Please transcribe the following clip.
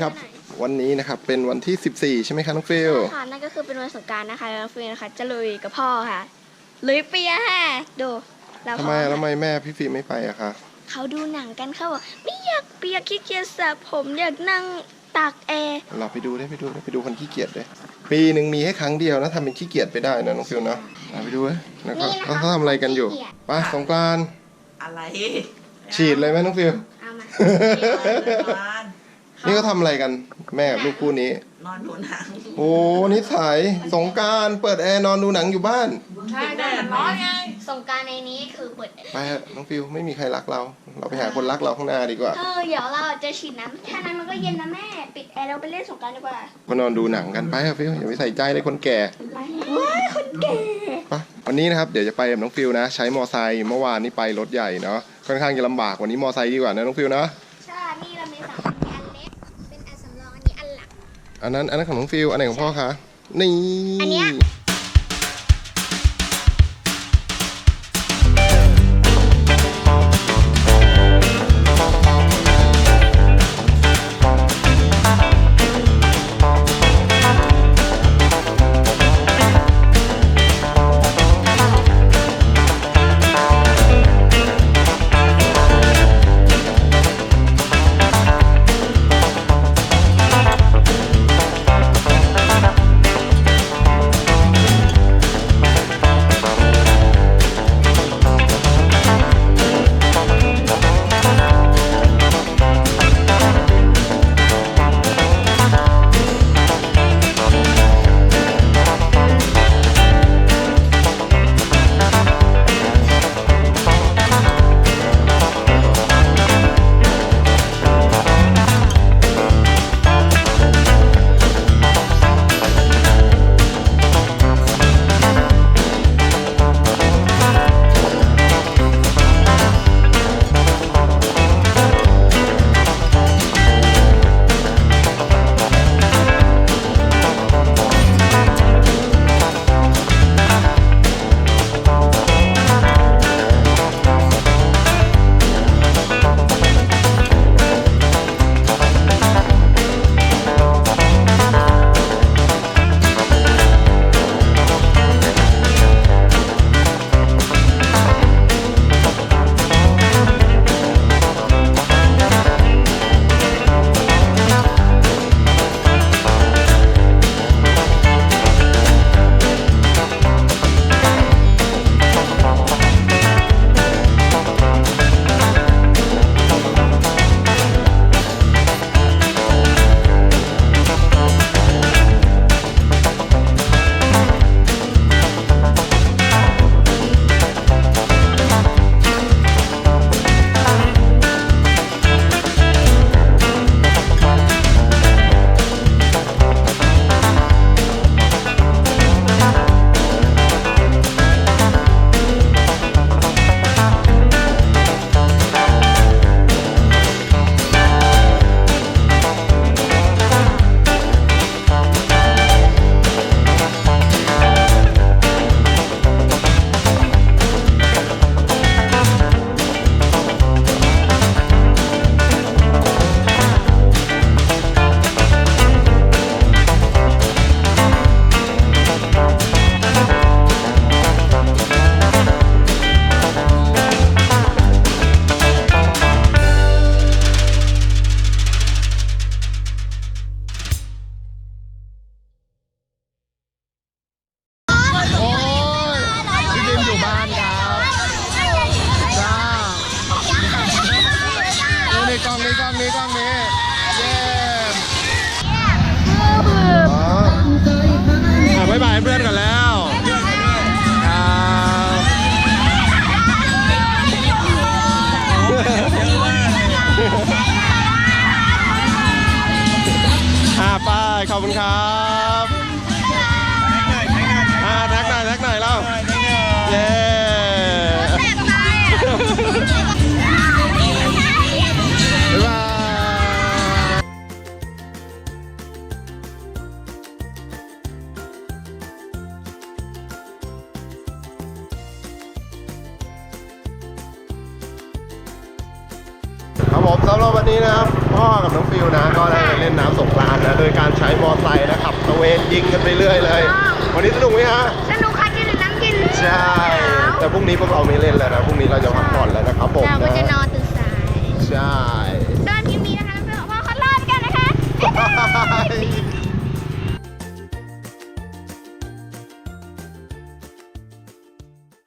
ครับ วันนี้นะครับเป็นวันที่ 14 ใช่ไหมคะน้องฟิลค่ะนั่นก็คือเป็นวันสงกรารนะคะแล้วฟิลนะคะจะลุยกับพ่อค่ะลุยเปียฮะดูแล้วทำพ่ไมอทำไมแม่พี่ฟิลไม่ไปอะคะเขาดูหนังกันเขาบอกไม่อยากเปียกขี้เกียจสระผมอยากนั่งตากแอร์เราไปดูได้ไปดูได้ไปดูคนขี้เกียจเลยปีหนึ่งมีแค่ครั้งเดียวนะทำเป็นขี้เกียจไปได้นะน้องฟิลเนาะเอาไปดูเลยแล้วก็เขาเขาทำอะไรกันอยู่ไปสงกรานต์อะไรฉีดเลยไหมน้องฟิล เอามาบ้า นนี่เขาทำอะไรกันแม่กับลูกคู่นี้ นอนดูหนังโอ้นิสัยสงกรารเปิดแอร์นอนดูหนังอยู่บ้าน ใช่แดดร้อนไงสงกรารในนี้คือเปิดไปเถอะน้องฟิลไม่มีใครรักเรา เราไปหาคนรักเราข้างหน้าดีกว่า เออเดี๋ยวเราจะฉีดน้ำแค่นั้นมันก็เย็นนะแม่ ปิดแอร์เราไปเล่นสงกรารดีกว่าก็นอนดูหนังกันไปเถอะฟิลอย่าไปใส่ใจเลยคนแก่ไปว้ายคนแก่ไปวันนี้นะครับเดี๋ยวจะไปกับน้องฟิลนะ ใช้มอไซค์เมื่อวานนี้ไปรถใหญ่เนาะค่อนข้างจะลำบากวันนี้มอไซค์ดีกว่านะน้องฟิลนะ อันนั้นอันนั้นของน้องฟิลอันไหนของพ่อคะนี่ อันเนี้ย กล้องนี้กล้องนี้กล้องนี้เย้อ๋ออะบ๊ายบายเพื่อนกันแล้วครับอ่าไป้ายขอบคุณครับ ครับผมสำหรับวันนี้นะครับพ่อกับน้องฟิวนะ ก็ได้เล่นน้ำสงกรานต์นะโดยการใช้มอไซค์นะครับตระเวนยิงกันไปเรื่อยเลย วันนี้สนุกไหมฮะสนุกค่ะจะดื่มน้ำกินใช่แต่พรุ่งนี้พวกเราไม่เล่นแล้วนะพรุ่งนี้เราจะพักผ่อนแล้วนะครับผมเราก็จะนอนตื่นสายใช่ตอนคลิปนี้นะคะน้องฟิวกับพ่อขอลาไปกันนะคะบ๊ายบาย